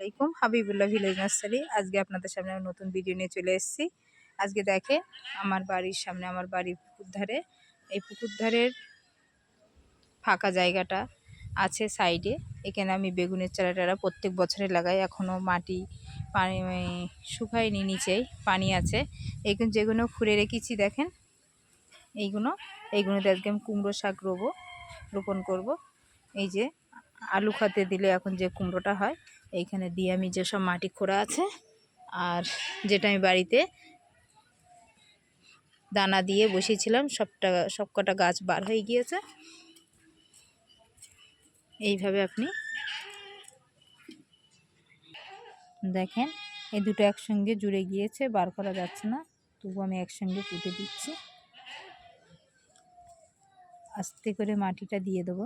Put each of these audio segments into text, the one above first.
আলাইকুম। Habibullah village nursery. আজকে আপনাদের সামনে নতুন ভিডিও নিয়ে চলে এসেছি। আজকে দেখে আমার বাড়ির সামনে আমার বাড়ির পুকুর ধারে এই পুকুর ধারের ফাঁকা জায়গাটা আছে সাইডে। এখানে আমি বেগুনের চারা টারা প্রত্যেক বছরে লাগাই। এখনও মাটি পানি শুকায়নি নিচেই, পানি আছে। এইগুলো যেগুলো খুঁড়ে রেখেছি দেখেন এইগুলো এইগুলোতে আজকে আমি কুমড়ো শাক রোবো, রোপণ করব। এই যে আলু খাতে দিলে এখন যে কুমড়োটা হয় এইখানে দিয়ে আমি যেসব মাটি খোঁড়া আছে আর যেটা আমি বাড়িতে দানা দিয়ে বসিয়েছিলাম, সবটা সব কটা গাছ বার হয়ে গিয়েছে। এইভাবে আপনি দেখেন, এই দুটো একসঙ্গে জুড়ে গিয়েছে, বার করা যাচ্ছে না। তবু আমি একসঙ্গে পুঁতে দিচ্ছি। আস্তে করে মাটিটা দিয়ে দেবো।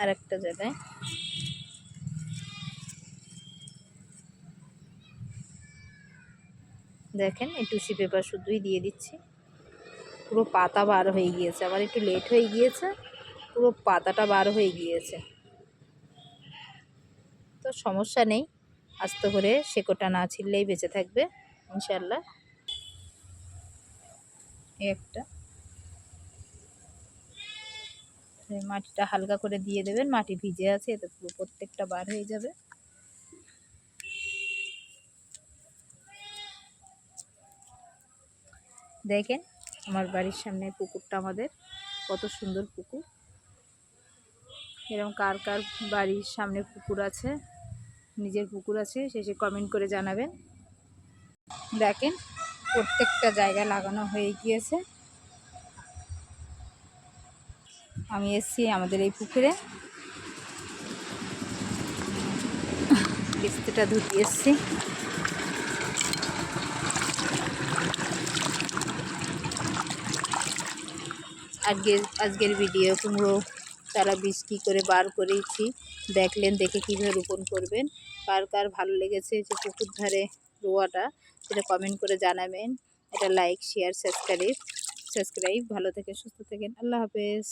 আর একটা জায়গায়। দেখেন, এই টুসি পেপার শুধুই দিয়ে দিচ্ছি। পুরো পাতা বার হয়ে গিয়েছে। আবার একটু লেট হয়ে গিয়েছে, পুরো পাতাটা বার হয়ে গিয়েছে। তো সমস্যা নেই, আস্তে করে শেকোটা না ছিললেই বেঁচে থাকবে ইনশাল্লাহ একটা। মাটিটা হালকা করে দিয়ে দেবেন, মাটি ভিজে আছে, এতে পুরো প্রত্যেকটা বার হয়ে যাবে। দেখেন আমার বাড়ির সামনে পুকুরটা আমাদের, কত সুন্দর পুকুর। এরকম কার কার বাড়ির সামনে পুকুর আছে, নিজের পুকুর আছে, শেষে কমেন্ট করে জানাবেন। দেখেন প্রত্যেকটা জায়গা লাগানো হয়ে গিয়েছে। আমি এসছি আমাদের এই পুকুরে। কিস্তিটা ধুতে এসছি। আজকের আজকের ভিডিও কুমড়ো তারা বীজ কী করে বার করেছি। দেখলেন, দেখে কীভাবে রোপণ করবেন। কার কার ভালো লেগেছে যে পুকুর ধারে রোয়াটা, সেটা কমেন্ট করে জানাবেন। এটা লাইক শেয়ার সাবস্ক্রাইব সাবস্ক্রাইব ভালো থেকে সুস্থ থাকেন। আল্লাহ হাফেজ।